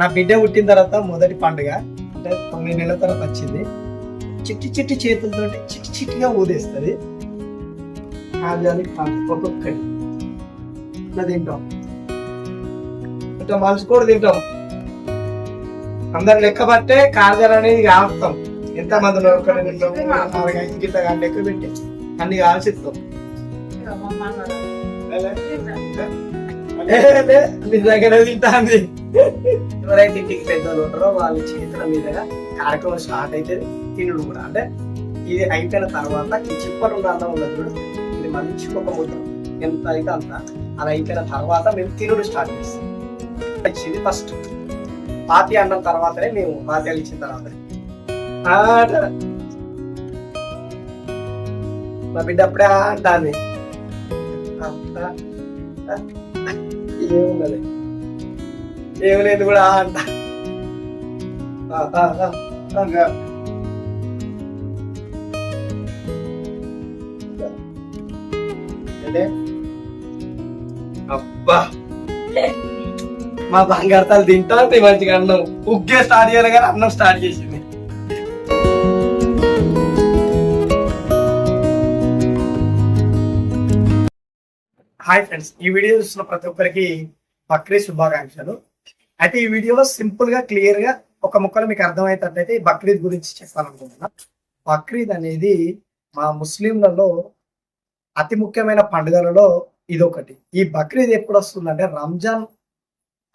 నా బిడ్డ పుట్టిన తర్వాత మొదటి పండుగ అంటే తొమ్మిది నెలల తర్వాత వచ్చింది. చిట్టి చిట్టి చేతులతో చిట్టి చిట్టిగా ఊదేస్తుంది. అది ఒక్కొక్కటి. ఇట్లా తింటాం. ఇట్లా మనిషి కూడా తింటాం. అందరు లెక్క పట్టే కాజర్ అనేది కాస్తాం. ఎంత మంది గిట్ల కానీ లెక్క పెట్టి అన్ని కాల్చిస్తాం నిజంగానే తింటాంది. ఎవరైతే ఇంటికి పెద్దలు ఉంటారో వాళ్ళ చేతుల మీదుగా కార్యక్రమం స్టార్ట్ అయితే తినుడు కూడా. అంటే ఇది అయిపోయిన తర్వాత చిప్పలు ఉన్న ఉండదు ఇది మంచి ఒక ముద్ర. ఎంత అయితే అంత. అది అయిపోయిన తర్వాత మేము తినుడు స్టార్ట్ చేస్తాం. ఇచ్చింది ఫస్ట్ పాతి అన్న తర్వాతనే మేము పాత్యాలు ఇచ్చిన తర్వాత మా బిడ్డ అప్పుడే అంటాను ఏమున్నది ఏమి లేదు కూడా అంట. అబ్బా. మా బంగారు తింటా మంచిగా అన్నం ఉగ్గే స్టార్ట్ చేయాలి కానీ అన్నం స్టార్ట్ చేసింది. హాయ్ ఫ్రెండ్స్ ఈ వీడియో చూస్తున్న ప్రతి ఒక్కరికి బక్రీద్ శుభాకాంక్షలు. అయితే ఈ వీడియోలో సింపుల్గా క్లియర్గా ఒక ముక్కలు మీకు అర్థమయ్యేటట్టయితే ఈ బక్రీద్ గురించి చెప్పాలనుకుంటున్నా. బక్రీద్ అనేది మా ముస్లింలలో అతి ముఖ్యమైన పండుగలలో ఇదొకటి. ఈ బక్రీద్ ఎప్పుడు వస్తుందంటే రంజాన్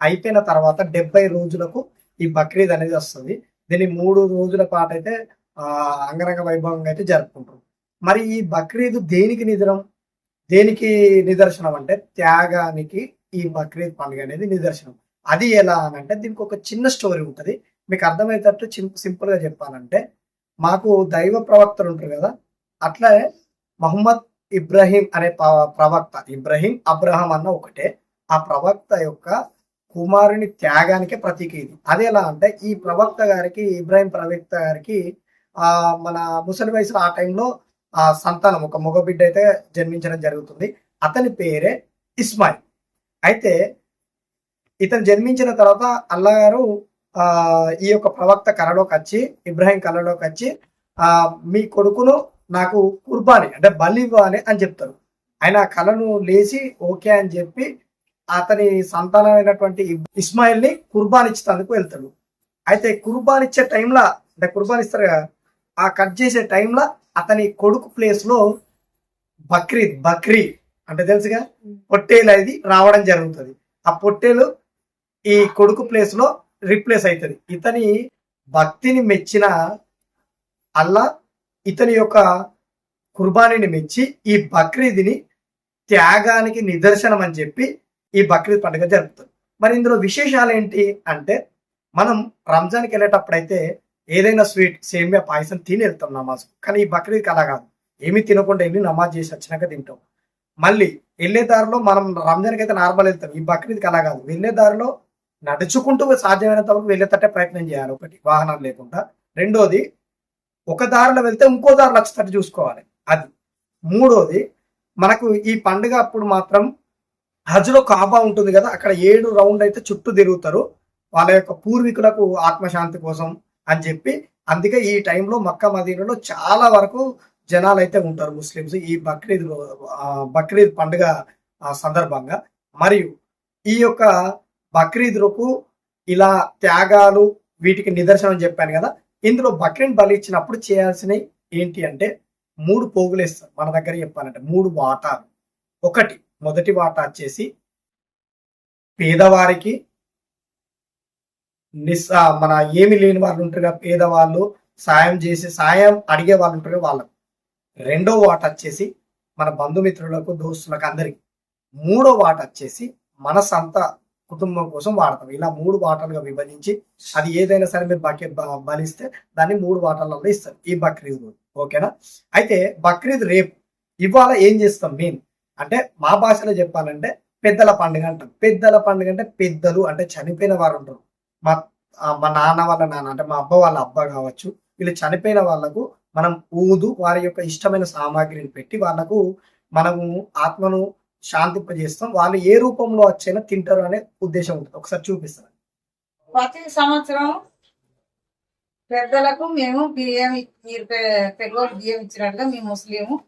అయిపోయిన తర్వాత డెబ్బై రోజులకు ఈ బక్రీద్ అనేది వస్తుంది. దీన్ని మూడు రోజుల పాటు అయితే అంగరంగ వైభవంగా అయితే జరుపుకుంటారు. మరి ఈ బక్రీద్ దేనికి నిదరం? దేనికి నిదర్శనం అంటే త్యాగానికి ఈ బక్రీద్ పండుగ అనేది నిదర్శనం. అది ఎలా అని అంటే దీనికి ఒక చిన్న స్టోరీ ఉంటుంది. మీకు అర్థమయ్యేటట్టు సింపుల్గా చెప్పాలంటే మాకు దైవ ప్రవక్తలు ఉంటారు కదా అట్లా మహమ్మద్ ఇబ్రహీం అనే ప్రవక్త ఇబ్రహీం అబ్రహం అన్న ఒకటే ఆ ప్రవక్త యొక్క కుమారుని త్యాగానికి ప్రతీక ఇది. అది ఎలా అంటే ఈ ప్రవక్త గారికి ఇబ్రాహిం ప్రవక్త గారికి ఆ మన ముసలి వయసులో ఆ టైంలో ఆ సంతానం ఒక మగ బిడ్డ అయితే జన్మించడం జరుగుతుంది. అతని పేరే ఇస్మాయిల్. అయితే ఇతను జన్మించిన తర్వాత అల్లా గారు ఆ ఈ యొక్క ప్రవక్త కళలోకి వచ్చి ఇబ్రాహిం కళలోకి వచ్చి ఆ మీ కొడుకును నాకు కుర్బాని అంటే బలి ఇవ్వాలి అని చెప్తారు. ఆయన ఆ కళను లేచి ఓకే అని చెప్పి అతని సంతానమైనటువంటి ఇస్మాయిల్ని కుర్బాన్ ఇచ్చేందుకు వెళ్తాడు. అయితే కుర్బాన్ ఇచ్చే టైంలో అంటే కుర్బాన్ ఇస్తారు కదా ఆ కట్ చేసే టైంలో అతని కొడుకు ప్లేస్లో బక్రీద్ బక్రీ అంటే తెలుసుగా? పొట్టేలు అనేది రావడం జరుగుతుంది. ఆ పొట్టేలు ఈ కొడుకు ప్లేస్లో రిప్లేస్ అవుతుంది ఇతని భక్తిని మెచ్చిన అల్లా ఇతని యొక్క కుర్బానీని మెచ్చి ఈ బక్రీద్ని త్యాగానికి నిదర్శనం అని చెప్పి ఈ బక్రీద్ పండుగ జరుపుతారు. మరి ఇందులో విశేషాలు ఏంటి అంటే మనం రంజాన్కి వెళ్ళేటప్పుడు అయితే ఏదైనా స్వీట్ సేమియా పాయసం తిని వెళ్తాం నమాజ్. కానీ ఈ బక్రీద్కి అలా కాదు. ఏమీ తినకుండా వెళ్ళి నమాజ్ చేసి వచ్చినాక తింటాం. మళ్ళీ వెళ్ళే దారిలో మనం రంజాన్కి అయితే నార్మల్ వెళ్తాం. ఈ బక్రీద్కి అలా కాదు. వెళ్ళే దారిలో నడుచుకుంటూ సాధ్యమైనంత వరకు వెళ్ళేటట్టే ప్రయత్నం చేయాలి. ఒకటి వాహనం లేకుండా. రెండోది ఒక దారిలో వెళ్తే ఇంకో దారిలో వచ్చేటట్టు చూసుకోవాలి. అది. మూడోది మనకు ఈ పండుగ అప్పుడు మాత్రం హజ్లో కాబా ఉంటుంది కదా అక్కడ ఏడు రౌండ్ అయితే చుట్టూ తిరుగుతారు. వాళ్ళ యొక్క పూర్వీకులకు ఆత్మశాంతి కోసం అని చెప్పి అందుకే ఈ టైంలో మక్కా మదీనలో చాలా వరకు జనాలు అయితే ఉంటారు ముస్లిమ్స్ ఈ బక్రీద్ బక్రీద్ పండుగ ఆ, సందర్భంగా. మరియు ఈ యొక్క బక్రీద్ ఇలా త్యాగాలు వీటికి నిదర్శనం చెప్పాను కదా ఇందులో బక్రీద్ బలి ఇచ్చినప్పుడు చేయాల్సినవి ఏంటి అంటే మూడు పోగులు వేస్తారు. మన దగ్గర చెప్పాలంటే మూడు వాటాలు. ఒకటి మొదటి వాటా వచ్చేసి పేదవారికి నిస్ మన ఏమి లేని వాళ్ళు ఉంటారు కదా పేదవాళ్ళు సాయం చేసి సాయం అడిగే వాళ్ళు ఉంటారు వాళ్ళకు. రెండో వాట వచ్చేసి మన బంధుమిత్రులకు దోస్తులకు అందరికి. మూడో వాట వచ్చేసి మన సంత కుటుంబం కోసం వాడతాం. ఇలా మూడు వాటాలుగా విభజించి అది ఏదైనా సరే మీరు బకెట్ బ- బలిస్తే దాన్ని మూడు వాటాలలో ఇస్తారు. ఈ బక్రీద్ రోజు. ఓకేనా? అయితే బక్రీద్ రేపు. ఇవాళ ఏం చేస్తాం మెయిన్? అంటే మా భాషలో చెప్పాలంటే పెద్దల పండుగ అంటాం. పెద్దల పండుగ అంటే పెద్దలు అంటే చనిపోయిన వారు ఉంటారు. మా మా నాన్న వాళ్ళ నాన్న అంటే మా అబ్బ వాళ్ళ అబ్బ కావచ్చు. వీళ్ళు చనిపోయిన వాళ్ళకు మనం ఊదు వారి యొక్క ఇష్టమైన సామాగ్రిని పెట్టి వాళ్ళకు మనము ఆత్మను శాంతింపజేస్తాం. వాళ్ళు ఏ రూపంలో వచ్చైనా తింటారు అనే ఉద్దేశం ఉంటుంది. ఒకసారి చూపిస్తాను. ప్రతి సంవత్సరం పెద్దలకు మేము బియ్యం మీరు పె- పెద్దోళ్ళు బియ్యం ఇచ్చినట్టుగా మేము ముస్లిము.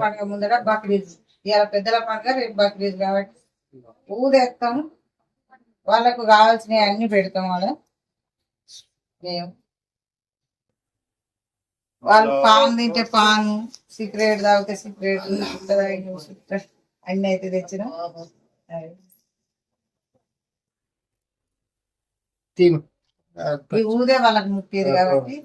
పండుగ ముందర బక్రీద్. ఇవాళ పెద్దల పండుగ రేపు బక్రీద్ కాబట్టి ఊదేస్తాం. వాళ్ళకు కావాల్సినవి అన్ని పెడతాం వాళ్ళ. మేము వాళ్ళు పాన్ తింటే పాను సిగరెట్ తాగితే సిగరెట్ అన్ని అయితే తెచ్చినాం ఊదే వాళ్ళకి ముఖ్యది కాబట్టి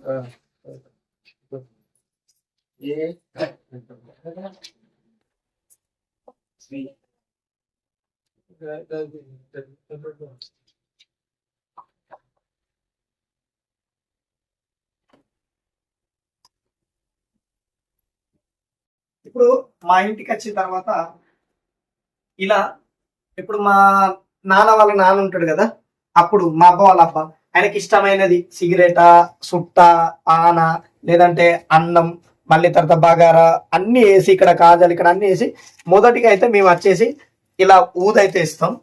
ఇప్పుడు మా ఇంటికి వచ్చిన తర్వాత ఇలా ఇప్పుడు మా నాన్న వాళ్ళ నాన్న ఉంటాడు కదా అప్పుడు మా అబ్బ వాళ్ళ అబ్బ ఆయనకి ఇష్టమైనది సిగరెటా సుట్ట ఆన లేదంటే అన్నం మళ్ళీ తర్వాత బగారా అన్ని వేసి ఇక్కడ కాజాలు ఇక్కడ అన్ని వేసి మొదటిగా అయితే మేము వచ్చేసి ఇలా ఊదైతే ఇస్తాం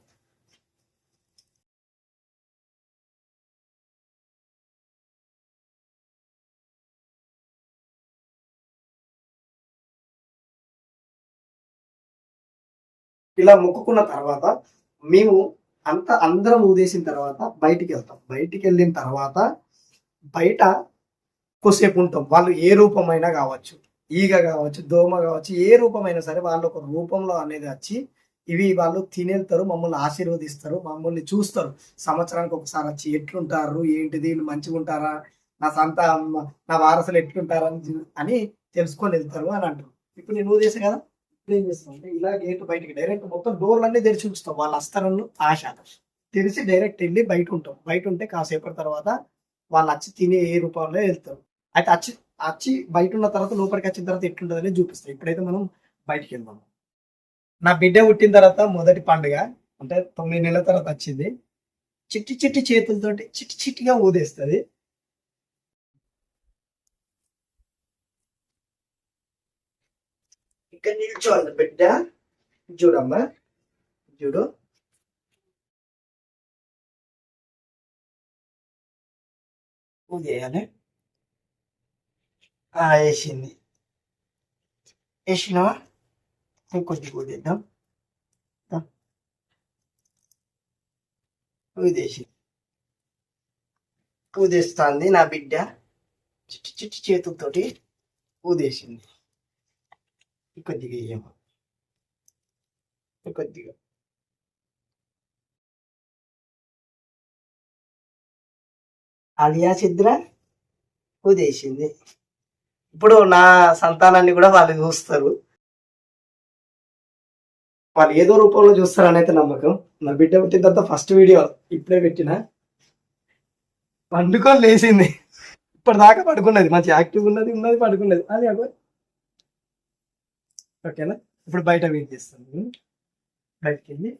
ఇలా మొక్కుకున్న తర్వాత మేము అంత అందరం ఊదేసిన తర్వాత బయటికి వెళ్తాం బయటికి వెళ్ళిన తర్వాత బయట కొసేపు ఉంటాం. వాళ్ళు ఏ రూపమైనా కావచ్చు ఈగ కావచ్చు దోమ కావచ్చు ఏ రూపమైనా సరే వాళ్ళు ఒక రూపంలో అనేది వచ్చి ఇవి వాళ్ళు తినేస్తారు మమ్మల్ని ఆశీర్వదిస్తారు మమ్మల్ని చూస్తారు. సంవత్సరానికి ఒకసారి వచ్చి ఎట్లుంటారు ఏంటిది వీళ్ళు మంచిగా ఉంటారా నా సంత నా వారసులు ఎట్లుంటారు అని అని తెలుసుకొని వెళ్తారు అని అంటారు. ఇప్పుడు నేను ఊదేసా కదా? ఏం చేస్తాం. అంటే ఇలా గేట్ బయటకి డైరెక్ట్ మొత్తం డోర్లన్నీ తెరిచి ఉంచుతాం. వాళ్ళు వస్తారని ఆశ తెరిచి డైరెక్ట్ వెళ్ళి బయట ఉంటాం. బయట ఉంటే కాసేపటి తర్వాత వాళ్ళు వచ్చి తినే ఏ రూపంలో వెళ్తారు. అయితే వచ్చి వచ్చి బయట ఉన్న తర్వాత లోపలికి వచ్చిన తర్వాత ఎట్లుంటుందని చూపిస్తాం. ఇప్పుడైతే మనం బయటికి వెళ్దాం. నా బిడ్డ పుట్టిన తర్వాత మొదటి పండుగ అంటే తొమ్మిది నెలల తర్వాత వచ్చింది. చిట్టి చిట్టి చేతులతోటి చిట్టి చిట్టిగా ఊదేస్తుంది. ఇక్కడ నిల్చోవాలి. బిడ్డ. చూడమ్మా. చూడు. ఊదేయాలి ఆ, వేసింది. వేసినావా? ఇంకొద్దిగా ఊదేద్దాం ఊదేసింది ఊదేసి ఊదేస్తుంది నా బిడ్డ. చిట్టి చిట్టి చేతులతోటి ఊదేసింది కొద్దిగా వేయము కొద్దిగా అలియా చిద్ర ఊదేసింది ఇప్పుడు నా సంతానాన్ని కూడా వాళ్ళు చూస్తారు. వాళ్ళు ఏదో రూపంలో చూస్తారని అయితే నమ్మకం. నా బిడ్డ పుట్టిన తర్వాత ఫస్ట్ వీడియో ఇప్పుడే పెట్టిన. పండుకొని లేచింది. ఇప్పటిదాకా పడుకున్నది. మంచి యాక్టివ్ ఉన్నది ఉన్నది పడుకున్నది. అది అగో ఓకేనా? ఇప్పుడు బయట వెయిట్ చేస్తాం బయటకి వెళ్ళి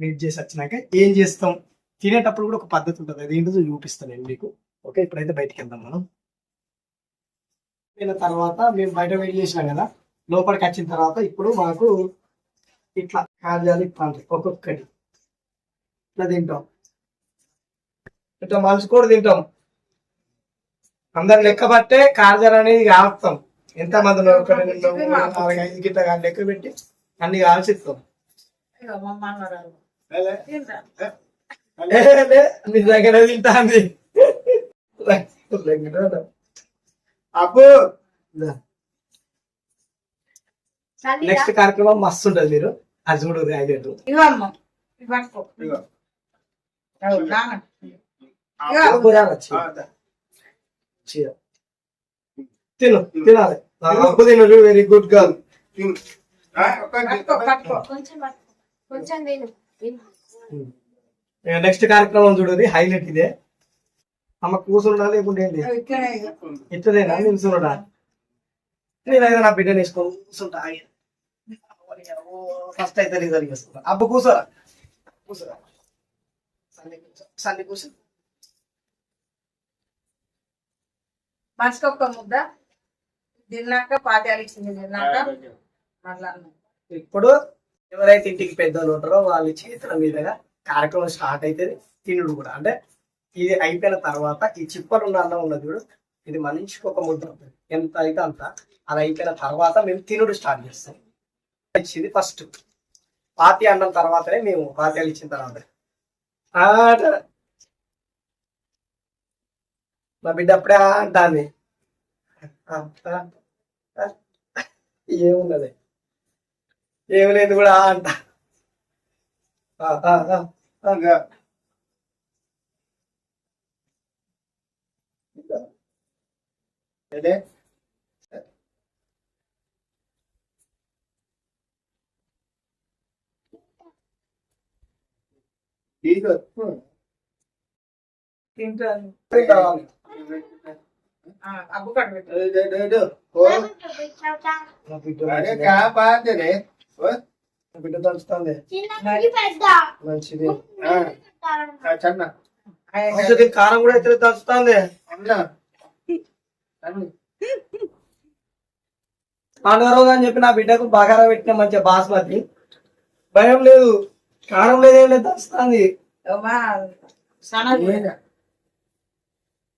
వెయిట్ చేసి వచ్చినాక ఏం చేస్తాం? తినేటప్పుడు కూడా ఒక పద్ధతి ఉంటుంది. అది ఏంటో చూపిస్తాను నేను మీకు. ఓకే? ఇప్పుడైతే బయటికి వెళ్దాం మనం. వెళ్ళిన తర్వాత మేము బయట వెయిట్ చేసినాం కదా. లోపలికి వచ్చిన తర్వాత ఇప్పుడు మాకు ఇట్లా కార్యాలు ఇస్తాను ఒక్కొక్కటి. ఇట్లా తింటాం. ఇట్లా మలుచుకోడు తింటాం. అందరు లెక్క పట్టే కార్యాలు అనేది కాస్తాం ఎంత మంది ఉన్నారు? ఒకటి రెండు మూడు నాలుగు ఐదు గిట్ల కాదు లెక్క పెట్టి అన్ని కాల్చిస్తాం ఇగో మా దగ్గర తింటాంది. అబ్బు. నెక్స్ట్ కార్యక్రమం మస్తు ఉంటది మీరు. అది చూడు హైలైట్ ఇగో అమ్మ ఇవి పట్టుకో అగో, నాన్న. ఇగో. అబ్బు రావచ్చు చీర. తిను తినాలి. Very good girl. నెక్స్ట్ కార్యక్రమం చూడది హైలైట్ ఇదే. అమ్మ కూర్చుండా లేకుంటే ఏంటి ఇగో ఇట్లనే ఇగో. ఇట్లదేనా నిల్చున్నాడా నేనైతే నా బిడ్డని వేసుకొని కూర్చుంటా ఫస్ట్ అయితే రిజల్ట్ చేస్తున్నా అబ్బు కూర్చోరా కూర్చోరా సండి కూర్చో సండి కూర్చో మనిషికి ఒక్క ముద్ద. తిన్నాక పాత్యాలు ఇచ్చింది తిన్నాక మళ్ళా అన్నం. ఇప్పుడు ఎవరైతే ఇంటికి పెద్దలు ఉంటారో వాళ్ళ చేతుల మీదుగా కార్యక్రమం స్టార్ట్ అవుతుంది తినుడు కూడా. అంటే ఇది అయిపోయిన తర్వాత ఈ చిప్పలు ఉన్న అన్నం ఉన్నది కూడా ఇది మనిషికి ఒక ముద్ద ఉంటుంది. ఎంత అయితే అంత అది అయిపోయిన తర్వాత మేము తినుడు స్టార్ట్ చేస్తాం. ఇచ్చింది ఫస్ట్ పాతి అన్నం తర్వాతనే మేము పాత్యాలు ఇచ్చిన తర్వాత. ఆట. మా బిడ్డ అప్పుడే ఆ అంటాంది. ఏమున్నది ఏం లేదు కూడా ఆ అంట ఆ, ఆ, ఆ, ఆ. ఇంకా ఏంటి? తీసుకో. తింటాను బిడ్డ మంచిదే. మంచిది కారం కూడా అన్న అన్న. పండుగ రోజు అని చెప్పి నా బిడ్డకు బగారా పెట్టిన మంచిగా బాస్మతి భయం లేదు కారం లేదు లేదు?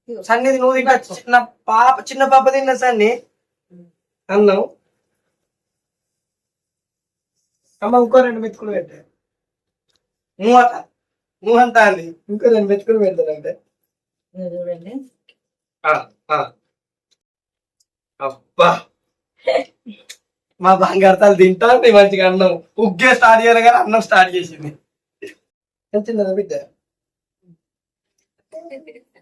సన్నిధి నువ్వు తింటా చిన్న పాప చిన్న పాప తిన్న సన్ని. అన్నం. అమ్మ ఇంకో రెండు మెతుకులు పెట్టే. నువ్వు అట నువ్వు అంతా అంది? ఇంకో రెండు మెతుకులు పెడతానంటే చూడండి. అబ్బా. మా బంగారు తింటా ఉంది మంచిగా అన్నం. ఉగ్గే స్టార్ట్ చేయాలి కానీ అన్నం స్టార్ట్ చేసింది. చిన్నదా బిడ్డ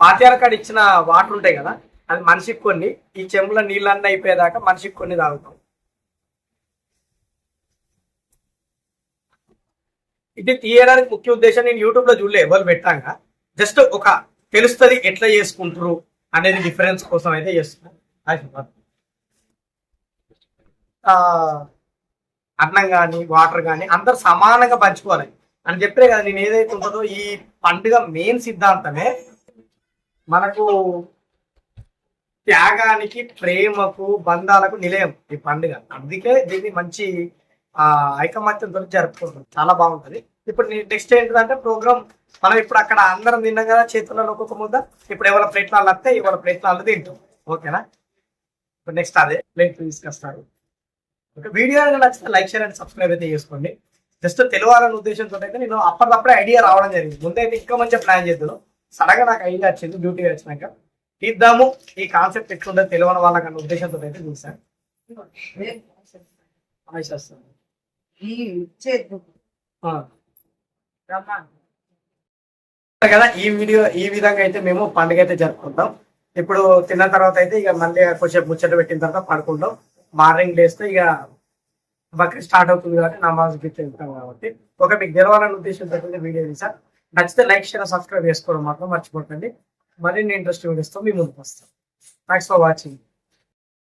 పాత్యాల కాడ ఇచ్చిన వాటర్ ఉంటాయి కదా అది మనిషికి కొన్ని. ఈ చెంబుల నీళ్ళన్నీ అయిపోయేదాకా మనిషికి కొన్ని తాగుతాం. ఇది తీయడానికి ముఖ్య ఉద్దేశం నేను యూట్యూబ్లో చూడలే ఎవరు పెట్టాక జస్ట్ ఒక తెలుస్తుంది ఎట్లా చేసుకుంటారు అనేది డిఫరెన్స్ కోసం అయితే చేస్తున్నాను అన్నం కానీ వాటర్ కానీ అందరు సమానంగా పంచుకోవాలి. అని చెప్పే కదా నేను ఏదైతే ఉంటుందో ఈ పండుగ మెయిన్ సిద్ధాంతమే. మనకు త్యాగానికి ప్రేమకు బంధాలకు నిలయం ఈ పండుగ. అందుకే దీన్ని మంచి ఆ ఐకమత్యంతో జరుపుకుంటాం. చాలా బాగుంటుంది. ఇప్పుడు నెక్స్ట్ ఏంటంటే ప్రోగ్రామ్ మనం ఇప్పుడు అక్కడ అందరం తిన్నాం కదా చేతులలో ఒక్కొక్క ముద్ద. ఇప్పుడు ఎవరి ప్రయత్నాలు వస్తే ఎవరి ప్రయత్నాలు తింటాం. ఓకేనా? ఇప్పుడు నెక్స్ట్ అదే ప్లేట్ తీసుకొస్తారు ఓకే వీడియో నచ్చితే లైక్ షేర్ అండ్ సబ్స్క్రైబ్ అయితే చేసుకోండి. జస్ట్ తెలియాలనే ఉద్దేశంతో అయితే నేను అప్పటికప్పుడే ఐడియా రావడం జరిగింది. ముందు అయితే ఇంకా మంచిగా ప్లాన్ చేద్దాం. సడన్గా నాకు ఐడియా వచ్చింది డ్యూటీ వచ్చినాక. ఇద్దాము ఈ కాన్సెప్ట్ ఎట్లుంటుందో తెలియని వాళ్ళకన్న ఉద్దేశంతో అయితే చూసాను కదా ఈ వీడియో ఈ విధంగా అయితే మేము పండుగ అయితే జరుపుకుంటాం. ఇప్పుడు తిన్న తర్వాత అయితే ఇక మళ్ళీ కొంచెం ముచ్చట పెట్టిన తర్వాత పడుకుంటాం. మార్నింగ్ లేస్తే ఇక బక్రీద్ స్టార్ట్ అవుతుంది కాబట్టి నమాజ్ గిట్ వెళ్తాం కాబట్టి. ఒక మీకు తెలవాలనే ఉద్దేశంతో వీడియో తీసా. నచ్చితే లైక్ షేర్ సబ్స్క్రైబ్ చేసుకోవడం మాత్రం మర్చిపోకండి. మరిన్ని ఇంట్రెస్ట్ వీడియోస్తో మీ ముందుకు వస్తాం. Thanks for watching